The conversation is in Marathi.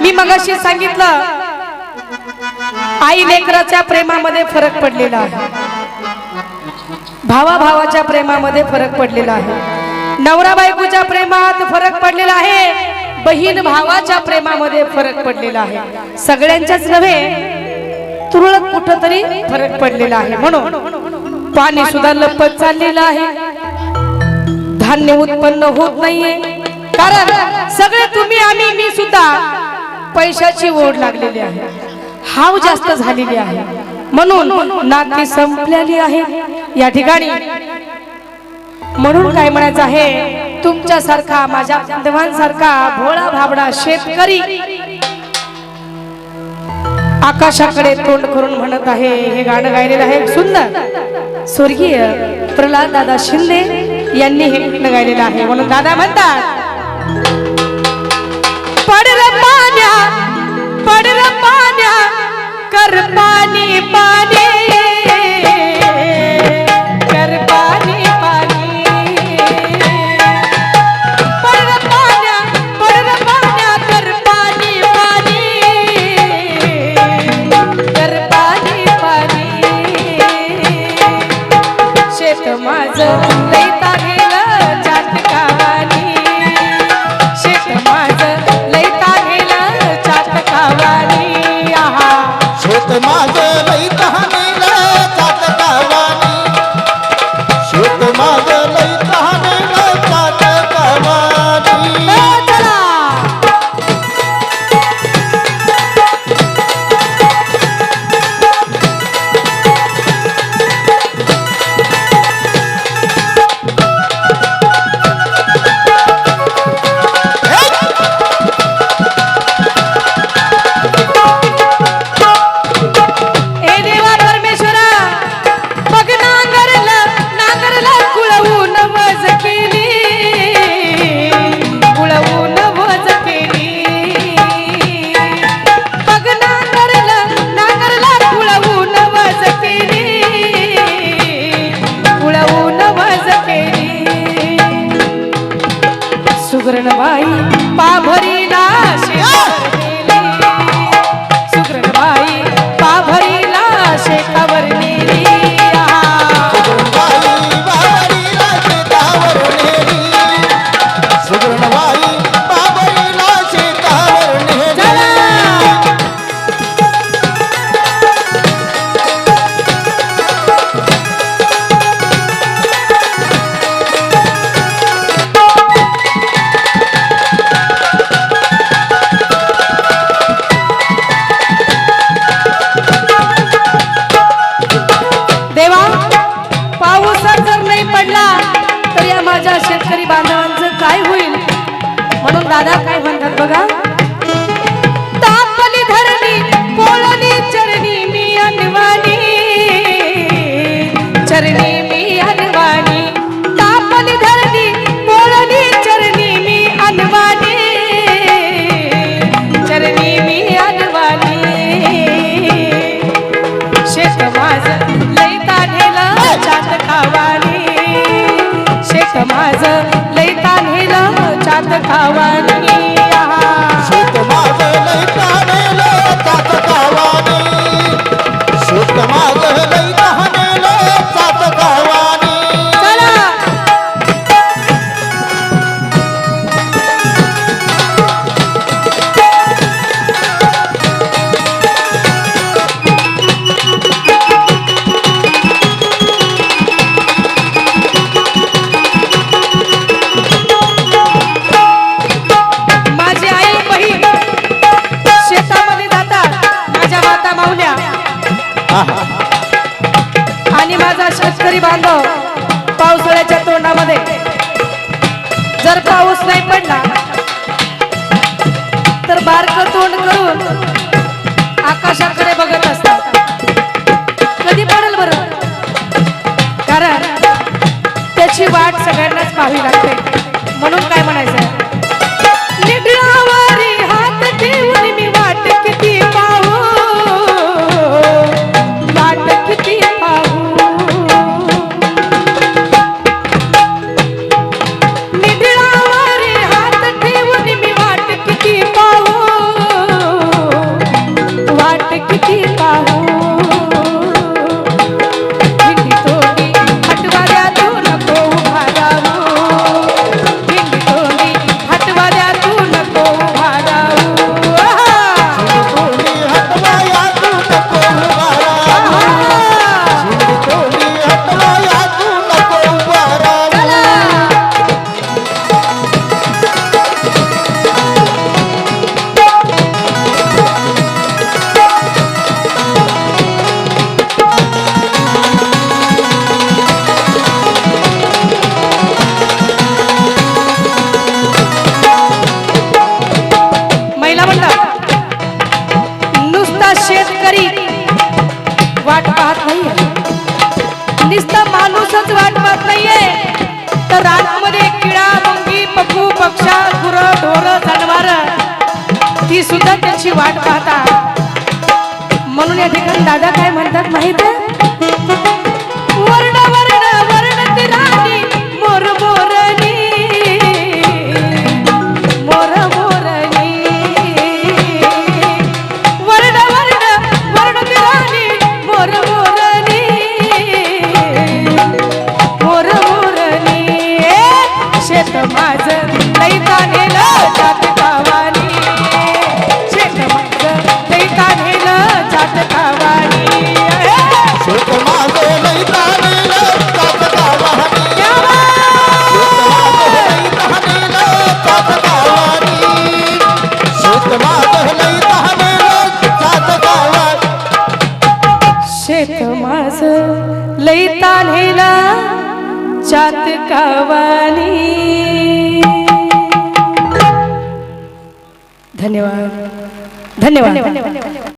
मी मगाशी सांगितलं आई लेकराच्या प्रेमामध्ये फरक पडलेला आहे. भावा भावाच्या प्रेमामध्ये फरक पडलेला आहे. नवरा बायकोच्या प्रेमात फरक पडलेला आहे. बहीण भावाच्या प्रेमामध्ये फरक पडलेला आहे. सगळ्यांच्याच नव्हे तुरळक कुठंतरी फरक पडलेला आहे. म्हणून पाणी सुद्धा लपत चाललेलं आहे. धान्य उत्पन्न होत नाहीये. कारण सगळे तुम्ही आम्ही मी सुद्धा पैशाची ओढ लागलेली आहे. हाव जास्त झालेली आहे. म्हणून नाती संपलेली आहे. या ठिकाणी म्हणून काय म्हणायचं आहे? तुमच्यासारखा माझ्या बांधवांसारखा भोळा भाबडा शेतकरी आकाशाकडे तोंड करून म्हणत आहे. हे गाणं गायलेलं आहे सुंदर स्वर्गीय प्रल्हाद दादा शिंदे यांनी हे गाणं गायलेलं आहे. म्हणून दादा म्हणतात पडल पाण्या पडल पाण्या कर पाणी पाणी. कर शेत पाहावी लागते. म्हणून काय म्हणायचं? दादा काय म्हणतात माहीत आहे? शेत माझ लई तालेला चात कावानी धन्यवाद. धन्यवाद.